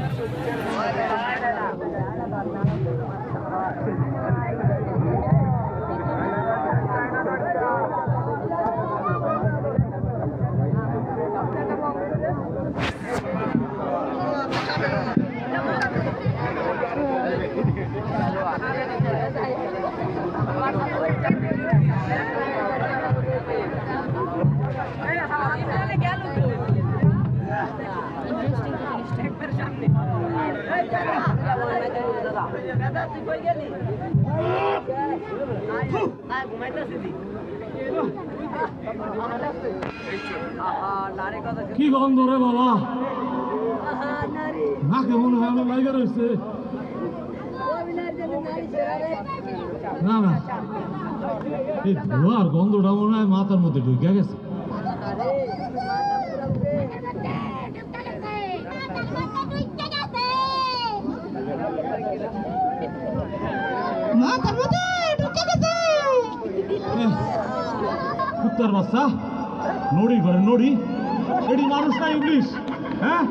Thank you. কি গন্ধ রে বাবা? না, কেমন হয়? আমার লাইগা রয়েছে। না না। এই ধোয়ার গন্ধটা মনে হয় মাথার মধ্যে ঢুকে গেছে মাথার মধ্যে ঢুকে গেছে এহ, কুত্তার বাচ্চা। নড়ি ঘরে, নড়ি। এটি মানুষ না ইংলিশ হ্যাঁ?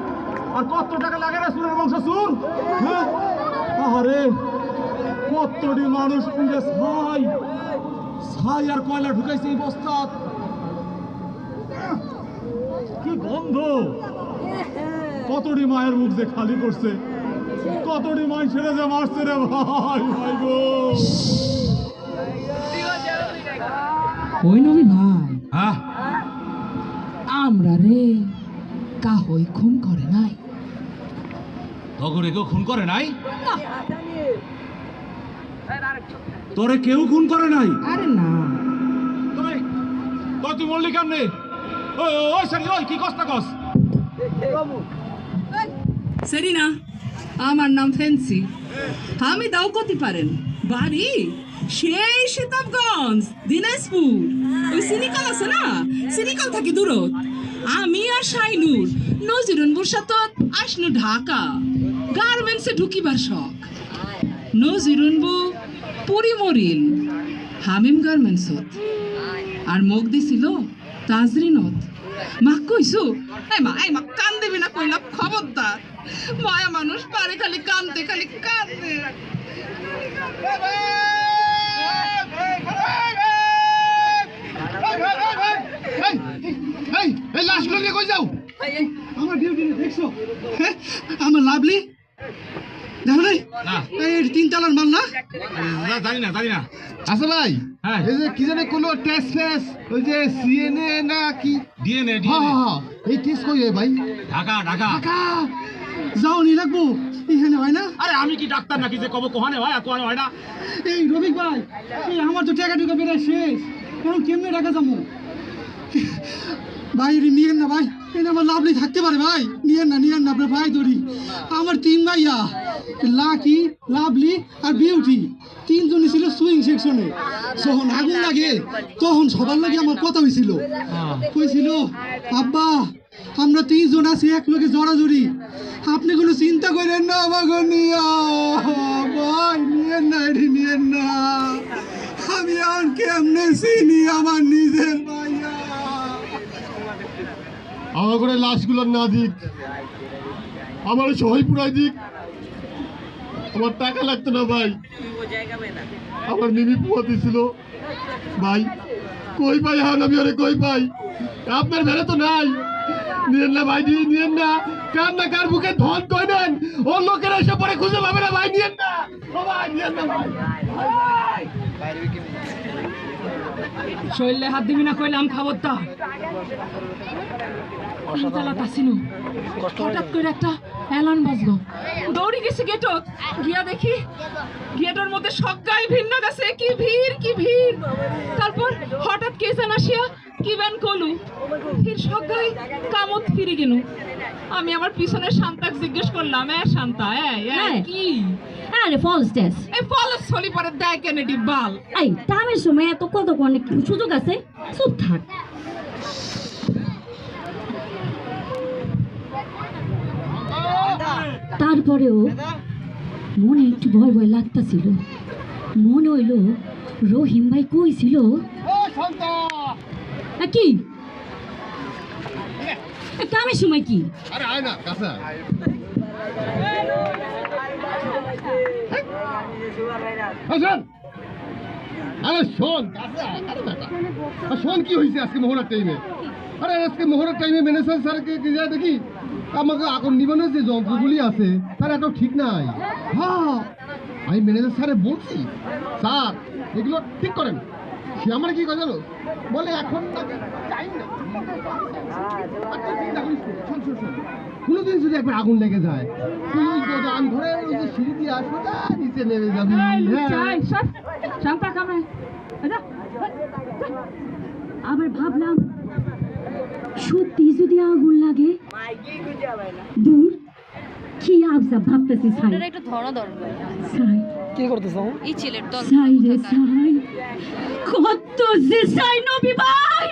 আর কত টাকা লাগে না সুরের বংশ সুর হ্যাঁ? আরে কতটি মানুষ পুড়ে ছাই ছাই আর কয়লা ঢুকাইছে এই বস্তা কি গন্ধ। কতটি মায়ের মুখ যে খালি করছে। কতটি মাই ছেড়ে যে মারছে রে ভাই ভাই গো। ওই নবী ভাই? হ্যাঁ আমরা রে কাহই খুন করে নাই। তগরে কেউ খুন করে নাই? তোরে কেউ খুন করে নাই? আরে না। তোর তুই মল্লিক কেমনে? ওই ওই, সারি ওই কি কষ্ট কস? সেরিনা আমার নাম ফেন্সি। আমি দাও করতে পারেন। বাড়ি? সেই শীতাবগঞ্জ দিনাজপুর। ওই সিনিকাল আছে না? সিনিকাল থাকি দূরত। আমি আর শাইনুর নজিরুন বুরসাত আসনু ঢাকা। গার্মেন্টসে ঢুকিবার শখ। নজিরুন বু পুরি মরিল হামিম গার্মেন্টসত। আর মুখ দিছিল তাজরিনত। মা কইছো? এই মা এই মা কান দেবে না কইলাম খবরদার। মায়া মানুষ, পারে খালি কানতে খালি কান্দে এই এই লাশগুলো নিয়ে কই যাও আমার ডিউটি দেখছ? হ্যাঁ? আমার লাভলি দেখো নাই? এই তিন তালার মাল না? না, জানি না জানি না। আচ্ছা ভাই হ্যাঁ। এই যে কি জানে কোনো টেস্ট ফেস ওই যে সিএনএ না কি? ডিএনএ হ্যাঁ ডিএনএ হ্যাঁ, হ্যাঁ এই টেস্ট কই হয় ভাই? ঢাকা ঢাকা। কাকা যাও নি লাগবো এখানে হয় না? আরে আমি কি ডাক্তার নাকি যে কব কোহানে হয় আর কোহানে হয় না? এই রবিক ভাই এই আমার তো টাকা টুকা বেড়ে শেষ। এখন কেমনে টাকা যাব? ভাই রে নিয়েন না ভাই। এটা আমার লাভলি থাকতে পারে ভাই। নিয়েন না নিয়েন না, আপনার ভাই ধরি আমার তিন ভাইয়া লাকি লাভলি আর বিউটি। তিনজনই ছিল সুইং সেকশনে। যখন আগুন লাগে, তখন সবার লাগে আমার কথা হয়েছিল কইছিল, আব্বা, আমরা তিনজন আছি, এক লোকে জড়াজড়ি। আপনি কোনো চিন্তা করেন না আমাকে নিয়া। ভাই, নিয়েন না, এটি নিয়েন না। আমি আর কেমনে চিনি আমার নিজের আমার করে লাশগুলো না দিক, আমার সবাই পুরাই দিক। আমার টাকা লাগতো না ভাই। আমার মিমি পুয়া দিছিল। ভাই, কই পাই হান আমি ওরে কই পাই আপনার ভেড়ে তো নাই। নিয়েন না ভাই দিয়ে নিয়েন না। কার না কার বুকে ধন কই নেন? ওর লোকেরা এসে পরে খুঁজে পাবে না ভাই, নিয়েন না। ও ভাই, নিয়েন না ভাই। শরীরে হাত দিবি না কইলাম চালাত আসিনু। হঠাৎ করে একটা গেছি গেটক গিয়া দেখি মধ্যে কি ভিড় কি ভিড়। তারপর হঠাৎ কে যেন আসিয়া কি ব্যান কলু ফির সজ্ঞায় কামত ফিরে গেল আমি আমার পিছনে শান্তাক জিজ্ঞেস করলাম এ শান্তা এ এ, হ্যাঁ। কি? আরে ফলস টেস্ট এই ফলস ছলি পরে দেয় কেনেডি বাল? এই টাইমের সময় এত কত অনেক সুযোগ আছে? চুপ থাক। তারপরেও মনে একটু ভয় ভয় লাগতাছিল। মনে হইল রহিম ভাই কই ছিল? আ, কি? কামের সময় কি? আরে শোন। শোন কি হয়েছে আজকে মোহনার টাইমে আরে আজকে মোহরের টাইমে ম্যানেজার স্যারকে যায় দেখি? আমাকে এখন নিবেন যে যন্ত্রগুলি আছে, তার এত ঠিক নাই। হ্যাঁ আমি ম্যানেজার স্যারে বলছি। স্যার, এগুলো ঠিক করেন। আমার কি কথা বলে? এখন টাইম নেই। চিন্তা করিস না। শোন, শোন, শোন। কোনোদিন যদি একবার আগুন লেগে যায়। তুই গোদাম ঘরে ওই সিঁড়ি দিয়ে আসব যা নিচে নেমে যাবি। হ্যাঁ। শান্তা কামে আবার ভাবলাম সত্যি যদি আগুন লাগে দূর কি আবসা ভাবতেছি সাই? একটু ধরা দরকার। সাই। এই ছেলের দল সাই রে সাই। কত যে সাই নবী ভাই!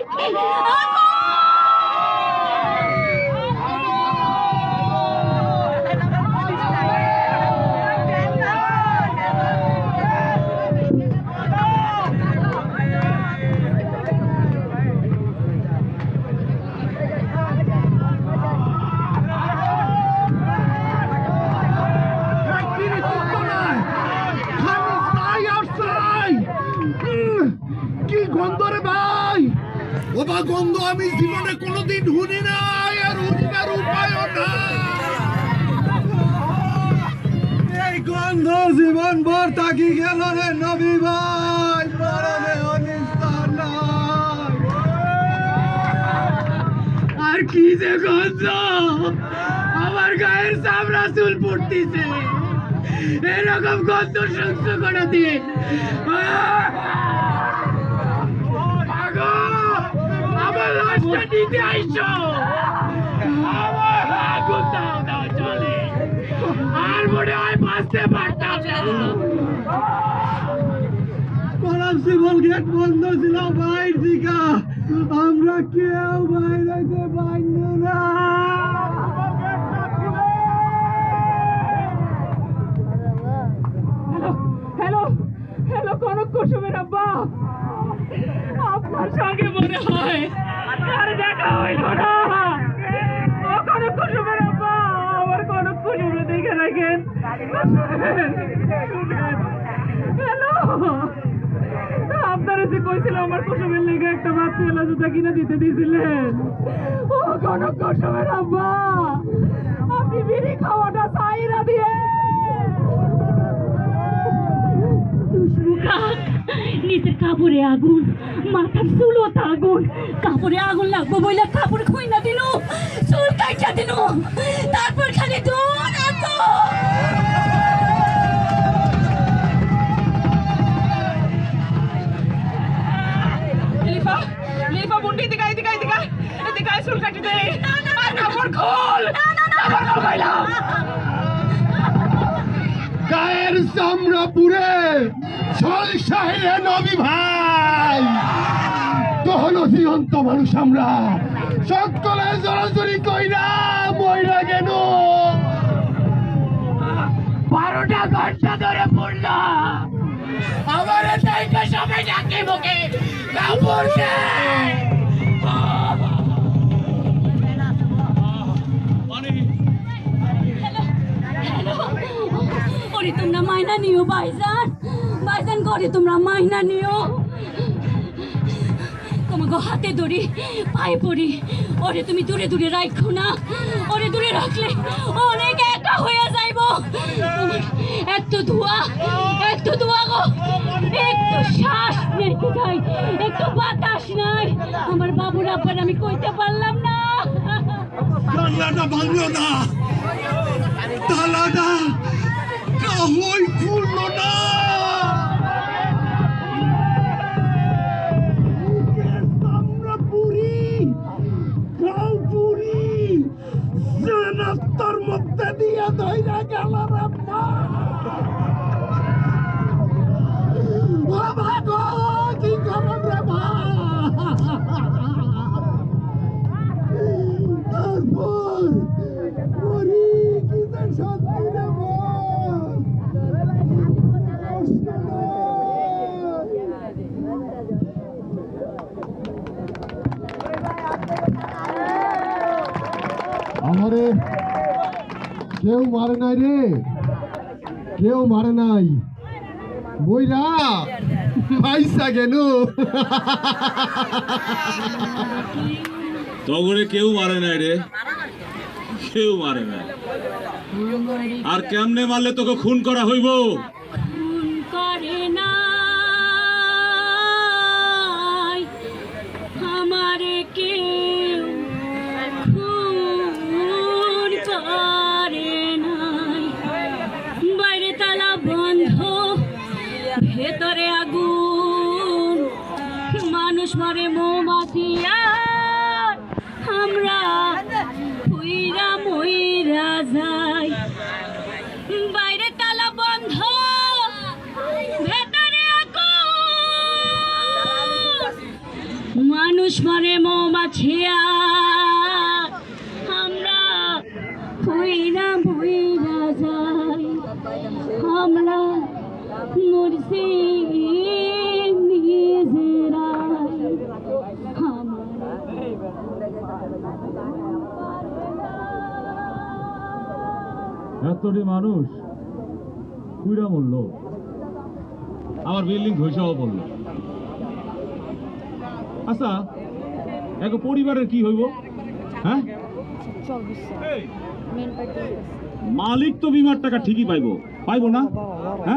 কি যে গন্ধ? আমার গায়ের চামড়া চুল পড়তিছে। এরকম গন্ধ সহ্য করে দিয়ে আমার লাশটা নিতে আইসো। চলে। আর মনে হয় বাঁচতে পারতাম কলাম শিবল গেট বন্ধ ছিল, বাইর দিকা আমরা কেউ বাইরে পাইল না হ্যালো জুতা কিনে দিতে দিয়েছিলেন ও কনক কুসুমের আব্বা আপনি বিড়ি খাওয়াটা সাইরা দিয়ে। নিজের কাপড়ে আগুন, মাথার চুলোতে আগুন। কাপড়ে আগুন লাগবো বইলে কাপড় খুই না দিল চুল কাইটা দিল গায়ের চামড়া পুরে ছল শাহিরে নবী ভাই। তখন অধিয়ন্ত মানুষ আমরা। সকলে জড়াজড়ি কইরা মইরা গেল। বারোটা ঘণ্টা ধরে পড়ল। আমার তাইকে সবাই ডাকে মুখে। নেই ওরে তোমরা মাইনা নিও, ভাইজান। ভাইজান, করে তোমরা মাইনা নিও। তোমাকে হাতে ধরি, পায়ে পড়ি। ওরে, তুমি দূরে দূরে রাখো না। ওরে, দূরে রাখলে অনেক একা হয়ে যাইব। এত ধোয়া এত ধোয়া গো। একটু শ্বাস নিতে চাই একটু বাতাস নাই। আমার বাবুর আব্বার আমি কইতে পারলাম না। না। আমারে কেউ মারে নাই রে। কেউ মারে নাই। বইরা পাইসা কেন তগরে কেউ মারে নাই রে। কেউ মারে নাই। আর কেমনে মারলে তোকে খুন করা হইব? ভেতরে আগুন। মানুষ মরে আর আমরা উইরা মইরা যাই। বাইরে তালা বন্ধ। ভেতরে আগুন। মানুষ মরে মৌমাছি এতটি মানুষ কুইরা মরল। আমার বিল্ডিং ধসেও পড়ল। আচ্ছা এক পরিবারের কি হইব? হ্যাঁ? মালিক তো বিমার টাকা ঠিকই পাইবো। পাইবো না? হ্যাঁ?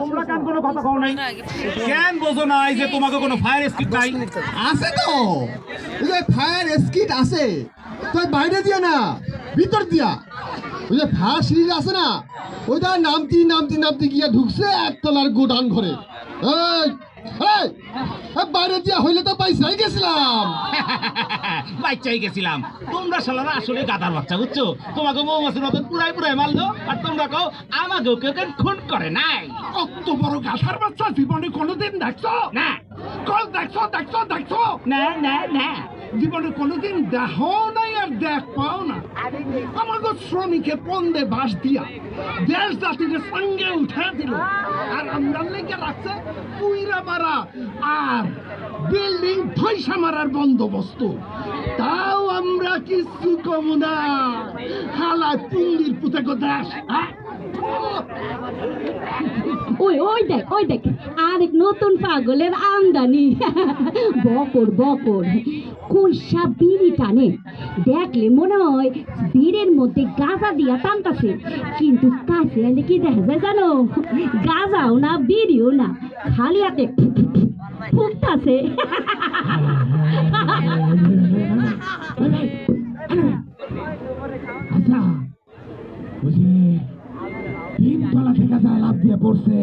তোমরা কেন কোনো কথা কও নাই? কেন বোঝো নাই যে তোমাকে কোনো ফায়ার নাই? আছে তো। ওই যে ফায়ার আছে। তো বাইরে দিয়া না ভিতর দিয়া। ওই যে ফায়ার সিরিজ আছে না ওইটা নামতি নামতি নামতি গিয়া ঢুকছে একতলার গোডাউন ঘরে। বাইরে দিয়া হইলে তো পয়সাই গেছিলাম। বাচ্চাই গেছিলাম। তোমরা শালারা আসলে গাদার বাচ্চা বুঝছ? তোমাকে মৌমাছির মতন পুরাই পুরাই মারলো আর তোমরা কও আমাকেও কেউ কেন খুন করে নাই। কত বড় গাছার বাচ্চা জীবনে কোনোদিন দেখছ? না। কল দেখছ দেখছ দেখছ? না না না। জীবনে কোনোদিন দেখো নাই আর দেখ পাও না। আমাকে শ্রমিকে পন্দে বাস দিয়া দেশ জাতির সঙ্গে উঠে দিল। আর আমরা লেগে রাখছে পুইরা মারা। আর বিল্ডিং ধৈসা মারার বন্দোবস্ত। তাও আমরা কিছু কম না। হালা পুঙ্গির পুঁতে দেশ হ্যাঁ? ওই ওই দেখ ওই দেখ। আরেক নতুন পাগলের আমদানি। বকর বকর। কইসা বিড়ি টানে। দেখলে মনে হয় বীরের মধ্যে গাঁজা দিয়া টানতাছে। কিন্তু কাছে এলে কি দেখা যায় জানো? গাঁজাও না, বিড়িও না। খালি হাতে ফুকতাছে আচ্ছা ওই যে তিনতলা থেকে যারা লাভ দিয়ে পড়ছে।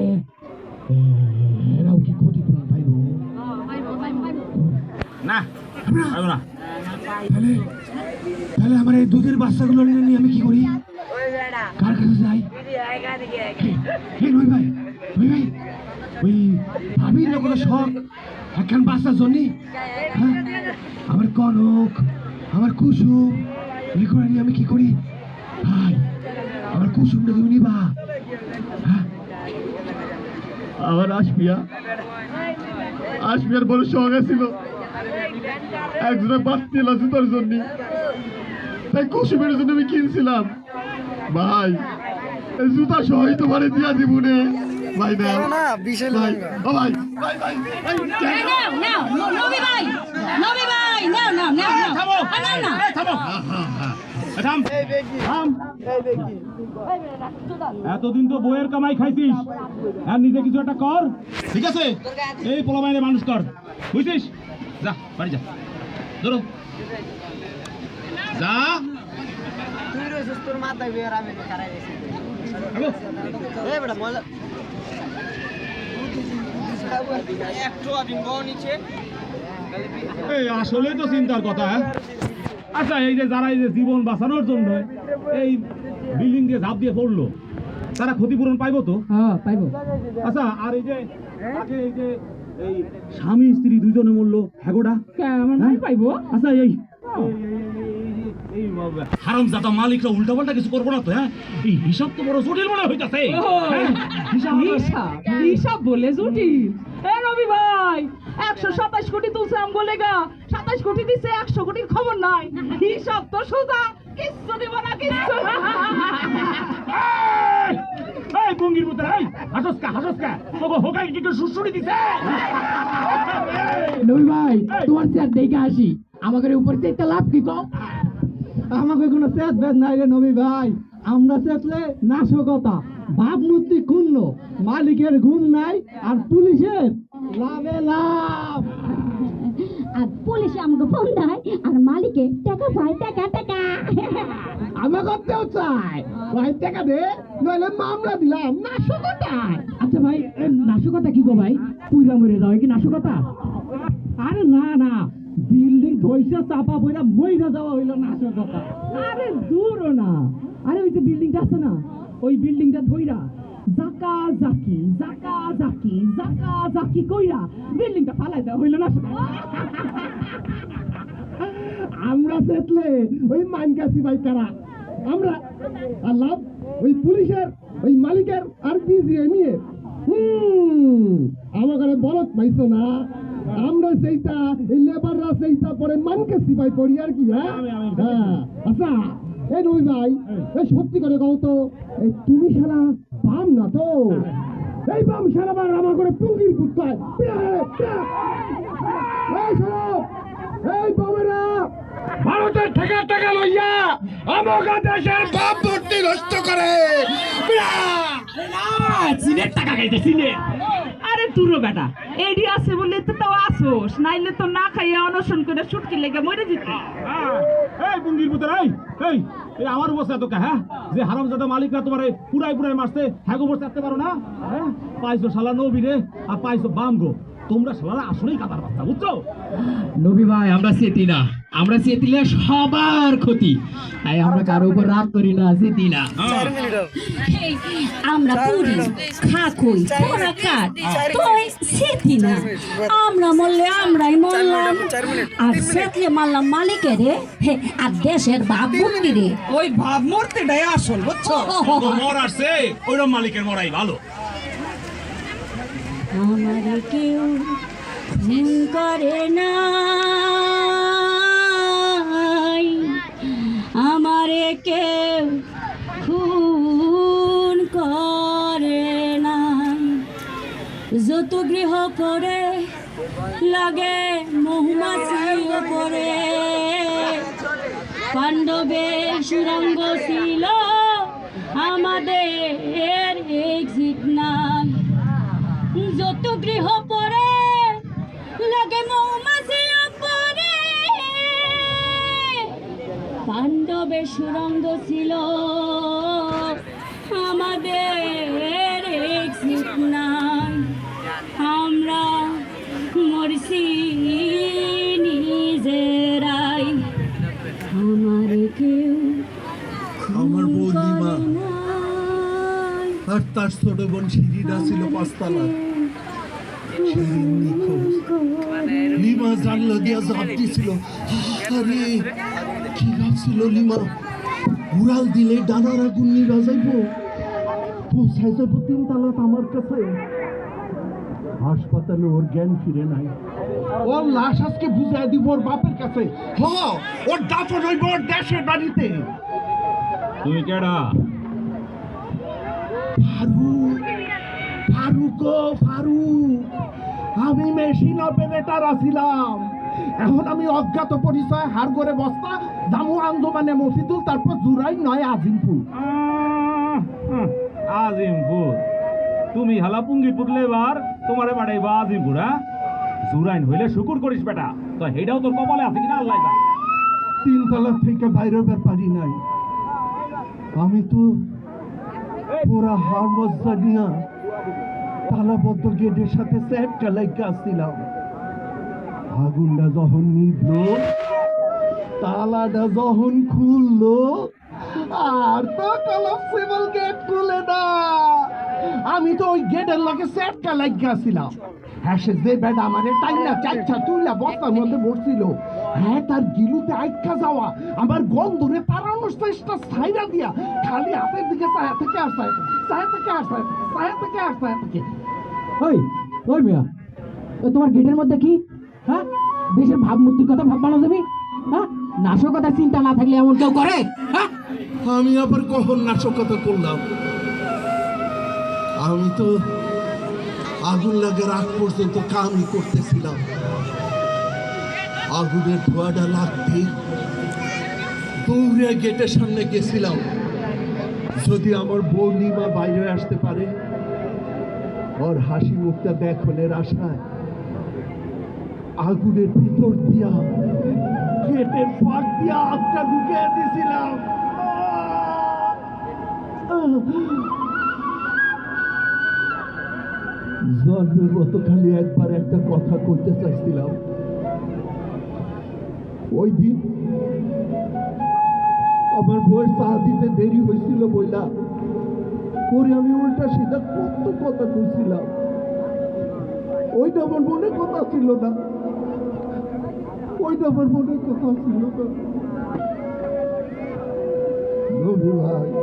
এরাও কি ক্ষতিপূরণ পাইব? না পারব না। তাহলে তাহলে আমার এই দুধের বাচ্চাগুলো নিয়ে আমি কি করি? কার কাছে যাই? ভাই? ওই ভাবির লোক শখ। একখান জন্য হ্যাঁ? আমার কনক, আমার কুসুম। এগুলো নিয়ে আমি কি করি? ভাই, আমার কুসুমটা তুমি নিবা। হ্যাঁ? আমার আসপিয়া আসপিয়ার বড় শখ ছিল একজনের বাড়তি এলো জুতার জন্য। তাই কুসুমের জন্য আমি কিনছিলাম। ভাই জুতা সহই তোমার দিয়া দিব নে ভাই না? ভাই ও ভাই ভাই ভাই ভাই, নাও নাও নবী ভাই নবী ভাই নাও নাও নাও নাও। থামো। আ, না এই, থামো। এই, থাম। থাম এতদিন তো বইয়ের কামাই খাইছিস। আর নিজে কিছু একটা কর। ঠিক আছে? এই পোলামাইনে মানুষ কর। বুঝছিস? যা বাড়ি যা। ধরো। যা। তুই রয়েছিস তোর মাথায় বিয়ে আর আমি গেছি এ বেটা একটু আদিন বউ নিচে এই আসলে তো চিন্তার কথা হ্যাঁ? আচ্ছা এই যে যারা এই যে জীবন বাঁচানোর জন্য এই বিল্ডিং দিয়ে ঝাঁপ দিয়ে পড়ল তারা ক্ষতিপূরণ পাইবো তো? হ্যাঁ পাইবো। আচ্ছা আর এই যে তাকে এই যে এই স্বামী স্ত্রী দুজনে মরলো হ্যাগোটা আমার ভাই পাইবো। আচ্ছা এই হারাম জাতা মালিকরা উল্টা পাল্টা কিছু করব না তো হ্যাঁ? এই হিসাব তো বড় জটিল মনে হইতাছে। হ্যাঁ? হিসাব হিসাব হিসাব বলে জটিল। এ রবি ভাই একশো সাতাশ কোটি তুলছে আম বলে গা সাতাশ কোটি দিছে একশো কোটির খবর নাই। হিসাব তো সোজা কিচ্ছু দিব না কিচ্ছু। এই বঙ্গির মতো তোকে হোকাই কি সুসুড়ি দিছে? নবী ভাই তোমার চেয়ার দেখে আসি। আমাদের উপর চেয়ে লাভ কি কম? আমাকে কোনো চেত বেদ নাই রে নবী ভাই। আমরা চেতলে নাশকতা ভাবমূর্তি ক্ষুণ্ণ মালিকের ঘুম নাই আর পুলিশের লাভে লাভ। আর পুলিশে আমাকে ফোন দেয় আর মালিকে টাকা পায় টাকা টাকা। আমার করতেও চাই ভাই টাকা দে নইলে মামলা দিলাম নাশকতায়। আচ্ছা ভাই নাশকতা কি গো ভাই? পুইরা মরে যাও কি নাশকতা? আরে না না বিল্ডিং ধৈর্য চাপা বইরা মইরা যাওয়া হইল নাশকতা আরে দূরও না। আরে ওই যে বিল্ডিংটা আছে না ওই বিল্ডিংটা ধইরা জাকা জাকি জাকা জাকি জাকা জাকি কইরা বিল্ডিংটা ফালাই দেওয়া হইল না আমরা চেতলে ওই মাইনকাসি ভাই কারা আমরা আর লাভ ওই পুলিশের ওই মালিকের আর বিজিএম হুম আমাকে বলত পাইছো না। আমরা সেইটা এই লেবাররা সেইটা পরে মানকে ভাই পড়ি আর কি হ্যাঁ? হ্যাঁ। আচ্ছা এই নই ভাই এই সত্যি করে কও তো এই তুমি সারা বাম না তো? এই বাম সারা বার আমার করে পুঙ্গির পুত্র এই শোনো এই বামেরা ভারতের টাকা টাকা লইয়া আমাকে দেশের বাপ ভর্তি নষ্ট করে। টাকা খাইতে আরে তুরো বেটা। এডি আছে বলে তো তাও আসোস নাইলে তো না খাইয়া অনশন করে ছুটকি লেগে মরে যেত। হ্যাঁ, এই বুঙ্গির পুতর এই এই এই আমার অবস্থা তো হ্যাঁ? যে হারাম হারামজাদা মালিকরা তোমার পুরাই পুরাই মারছে হ্যাঁ গো বসে থাকতে পারো না? হ্যাঁ? পাইছো শালা নবী রে আর পাইছো বাম গো। তোমরা শালারা আসলেই কাতার বাচ্চা বুঝছ? নবী ভাই আমরা চেতি না। আমরা চেতিলে সবার ক্ষতি। তাই আমরা কারও উপর রাগ করি না চেতি না। আমরা পুরি খাকুই তোরা কাট তুই সেতি না। আমরা মরলে আমরাই মরলাম। আর সেতলে মারলাম মালিকের রে হে, আর দেশের বাপ বুদ্ধি রে। ওই ভাব মরতেটাই আসল বুঝছ? তো মর আসছে ওইরকম মালিকের মরাই ভালো। আমার কেউ খুন করে নাই। আমারে কেউ খুন করে না যত গৃহ করে লাগে মহুমাছি পরে পাণ্ডবের সুরঙ্গ ছিল আমাদের এক্সিট নাই পাণ্ডবের সুরঙ্গ ছিল। আমাদের নাই। আমরা মরছি নিজেরাই। আমার কেউ আমার বৌদিমা। আর তার ছোট বোন শিরিনা ছিল পাঁচতলা। লিমা জানলা দিয়া জাপ দিছিল আরে কি ভাবছিল লিমা? উড়াল দিলে ডানার আগুন নিভা যাইব। পৌঁছাই তিন তালাত আমার কাছে। হাসপাতালে ওর জ্ঞান ফিরে নাই। ওর লাশ আজকে বুঝাই দিব ওর বাপের কাছে। হ ওর দাফন হইব ওর দেশের বাড়িতে। তুমি কেডা? ফারুক ফারুক ফারুক। আমি মেশিন অপারেটার আছিলাম। এখন আমি অজ্ঞাত পরিচয় হার করে বস্তা দামু আন্দোমানে মফিদুল তারপর জুরাই নয় আজিমপুর আজিমপুর তুমি হালা পুঙ্গি পুতলে এবার তোমার তোমারে বাড়াইবা আজিমপুর হ্যাঁ? জুরাইন হইলে শুকুর করিস বেটা। তো হেটাও তোর কপালে আছে কিনা আল্লাহ জানে। তিন তলা থেকে বাইরে বের পারি নাই। আমি তো পুরা হার মজ্জা নিয়া তালাবদ্ধ গেটের সাথে সেট কালাইকা আসছিলাম। আগুনটা যখন নিভলো, তালাটা যখন খুললো, আর তো কলাপসিবল গেট খুলে না। আমি তো ওই গেটের লগে সেট কালাইকা আসছিলাম হ্যাঁ সে যে বেড আমারে টাইনা চাইছা তুইলা বস্তার মধ্যে বসছিল হ্যাঁ তার গিলুতে আইকা যাওয়া, আমার গন্ধরে তারানোর চেষ্টা ছাইরা দিয়া খালি হাতের দিকে ছায়া থেকে আর ছায়া ছায়া থেকে আর ছায়া ছায়া থেকে আর ছায়া থেকে। ওই ওই মিয়া তোমার গেটের মধ্যে কি? হ্যাঁ? দেশের ভাবমূর্তির কথা ভাববা না তুমি? হ্যাঁ? নাশকতার চিন্তা না থাকলে এমন কেউ করে? হ্যাঁ? আমি আবার কখন নাশকতা করলাম? আমি তো আগুন লাগার আগ পর্যন্ত কামই করতেছিলাম। আগুনের ধোঁয়াটা লাগতে দৌড়ে গেটের সামনে গেছিলাম। যদি আমার বউ নিমা বাইরে আসতে পারে, ওর হাসি মুখটা দেখনের আশায়। আগুনের ভিতর দিয়া, গেটের ফাঁক দিয়া আগটা ঢুকিয়ে দিয়েছিলাম জন্মের মতো খালি একবার একটা কথা কইতে চাইছিলাম। ওই দিন আমার বউয়ের চা দিতে দেরি হয়েছিল বইলা, পরে আমি উল্টা সিধা কত কথা কইছিলাম। ওইটা আমার মনে কথা ছিল না। ওইটা আমার মনে কথা ছিল ভাই ভাই